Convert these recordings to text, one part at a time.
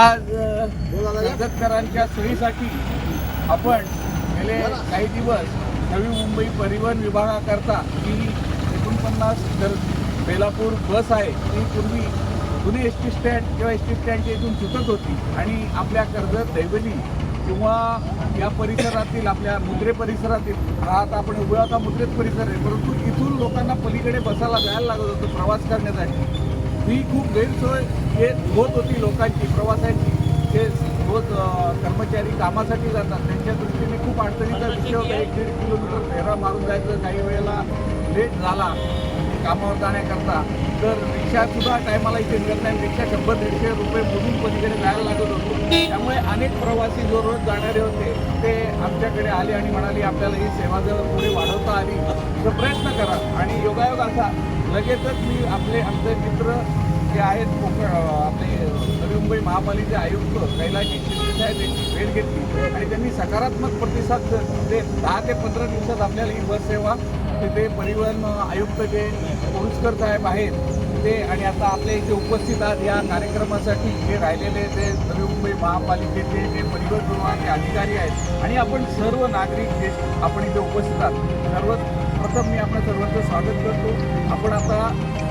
आज अ, कर्जतकरांच्या सोयीसाठी आपण गेले काही दिवस नवी मुंबई परिवहन विभागाकरता ही एकोणपन्नास तर बेलापूर बस आहे. ती पूर्वी जुनी एस टी स्टँड किंवा एस टी स्टँडच्या इथून सुटत होती आणि आपल्या कर्जत दैवली किंवा या परिसरातील आपल्या मुद्रे परिसरातील हा आता आपण उभे आता मुद्रेत परिसर आहे परंतु इथून लोकांना पलीकडे बसायला जायला लागत होतं प्रवास करण्यासाठी. ही खूप गैरसोय हे होत होती लोकांची प्रवासाची जे रोज कर्मचारी कामासाठी जातात. त्यांच्या दृष्टीने खूप अडचणीचा विषय होता. एक दीड किलोमीटर फेरा मारून जायचं काही वेळेला लेट झाला कामावर जाण्याकरता. तर रिक्षासुद्धा टायमाला इथे मिळत नाही. रिक्षा शंभर दीडशे रुपये मोजून पलीकडे जायला लागत होतो. त्यामुळे अनेक प्रवासी जो रोज जाणारे होते ते आमच्याकडे आले आणि म्हणाले आपल्याला ही सेवा जर पुढे वाढवता आली तर प्रयत्न करा. आणि योगायोग असा लगेचच मी आपले आमचे मित्र जे आहेत कोकण आपले नवी मुंबई महापालिकेचे आयुक्त कैलाशी शिंदे साहेब यांची भेट घेतली. आणि त्यांनी सकारात्मक प्रतिसाद ते दहा ते पंधरा दिवसात आपल्याला ही बससेवा तिथे परिवहन आयुक्त जे पोरुसकर साहेब आहेत ते आणि आता आपल्या इथे उपस्थित आहेत या कार्यक्रमासाठी जे राहिलेले ते नवी मुंबई महापालिकेचे जे परिवहन विभागाचे अधिकारी आहेत आणि आपण सर्व नागरिक जे आपण इथे उपस्थित आहात सर्व प्रथम मी आपल्या सर्वांचं स्वागत करतो. आपण आता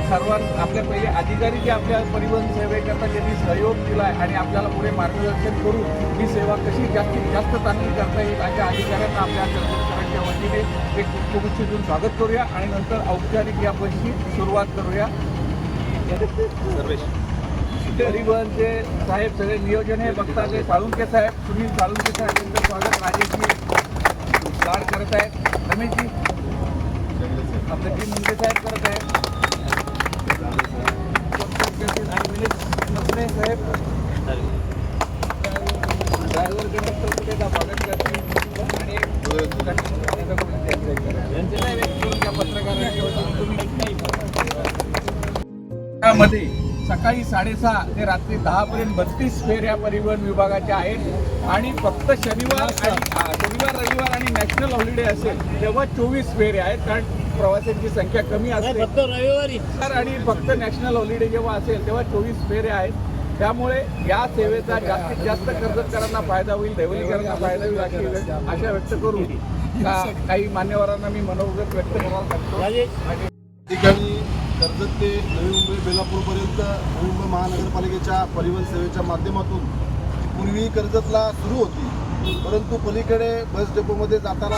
सर्वां आपल्या पहिले अधिकारी जे आपल्या परिवहन सेवेकरता ज्यांनी सहयोग दिला आहे आणि आपल्याला पुढे मार्गदर्शन करून ही सेवा कशी जास्तीत जास्त चांगली करता येईल अशा अधिकाऱ्यांना आपल्या कर्मचाऱ्यांच्या वतीने एक शुभेच्छेतून स्वागत करूया आणि नंतर औपचारिक या बसची सुरुवात करूया. परिवहनचे साहेब सगळे नियोजन हे बघता ते साळुंके साहेब सुनील साळुंके साहेब यांचं स्वागत. राजेशजी लाड करत आहेत. रमेशजी आपले टीम मुंडे साहेब करत आहे. आणि साहेब ड्रायव्हर गणेश चौकटेचा स्वागत करतील आणि त्या तुम्ही मध्ये सकाळी साडेसहा ते रात्री दहा पर्यंत बत्तीस फेऱ्या परिवहन विभागाच्या आहेत. आणि फक्त शनिवार शनिवार रविवार आणि नॅशनल हॉलिडे असेल तेव्हा चोवीस फेऱ्या आहेत. कारण प्रवाशांची संख्या कमी असते. फक्त रविवारी. तर आणि फक्त नॅशनल हॉलिडे जेव्हा असेल तेव्हा चोवीस फेरे आहेत. त्यामुळे या सेवेचा जास्तीत जास्त कर्जतकरांना फायदा होईल दैवलीकरांना फायदा होईल आशा व्यक्त करून का काही मान्यवरांना मी मनोगत व्यक्त करायला सांगतो. ठिकाणी कर्जत ते नवी मुंबई बेलापूरपर्यंत नवी मुंबई महानगरपालिकेच्या परिवहन सेवेच्या माध्यमातून पूर्वी कर्जतला सुरू होती. परंतु पलीकडे बस डेपोमध्ये जाताना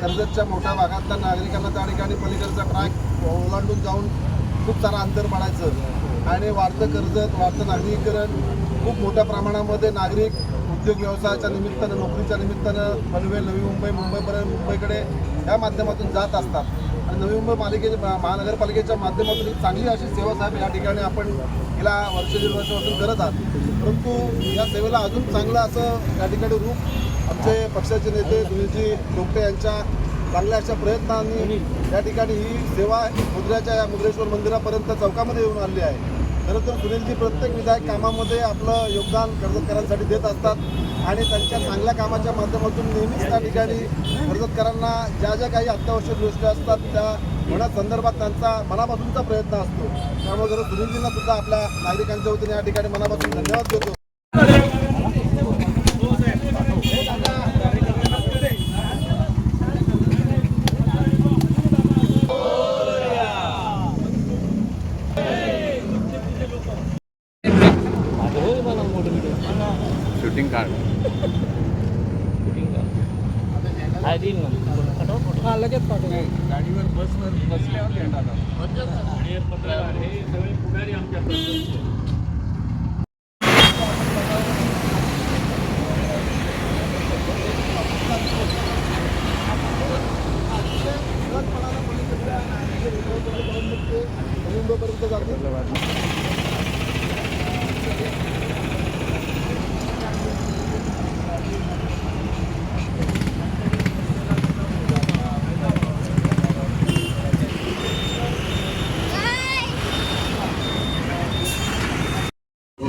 कर्जतच्या मोठ्या भागातल्या नागरिकांना त्या ठिकाणी पलीकडचा ट्रॅक ओलांडून जाऊन खूप सारा अंतर पाडायचं. आणि वाढतं कर्जत वाढतं नागरीकरण खूप मोठ्या प्रमाणामध्ये नागरिक उद्योग व्यवसायाच्या निमित्तानं नोकरीच्या निमित्तानं पनवेल नवी मुंबई मुंबईपर्यंत मुंबईकडे या माध्यमातून जात असतात. नवी मुंबई पालिकेच्या महानगरपालिकेच्या माध्यमातून एक चांगली अशी सेवा साहेब या ठिकाणी आपण गेल्या वर्ष दीड वर्षापासून करत आहात. परंतु या सेवेला अजून चांगलं असं या ठिकाणी रूप आमचे पक्षाचे नेते सुनीलजी लोकटे यांच्या चांगल्या अशा प्रयत्नांनी या ठिकाणी ही सेवा मुद्राच्या या मुद्रेश्वर मंदिरापर्यंत चौकामध्ये येऊन आली आहे. खरं तर सुनीलजी प्रत्येक विधायक कामामध्ये आपलं योगदान कर्जतकरांसाठी देत असतात. आणि त्यांच्या चांगल्या कामाच्या माध्यमातून नेहमीच त्या ठिकाणी मदतकरांना ज्या ज्या काही अत्यावश्यक गोष्टी असतात त्या होण्यासंदर्भात त्यांचा मनापासूनचा प्रयत्न असतो. त्यामुळे जर सुनीलजींना सुद्धा आपल्या नागरिकांच्या वतीने या ठिकाणी मनापासून धन्यवाद देतो. शूटिंग कार्ड हा लगेच गाडीवर बसवर बसल्यावर घेतात हे सगळे पुढारी आमच्या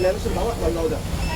ज्ञानेश्वर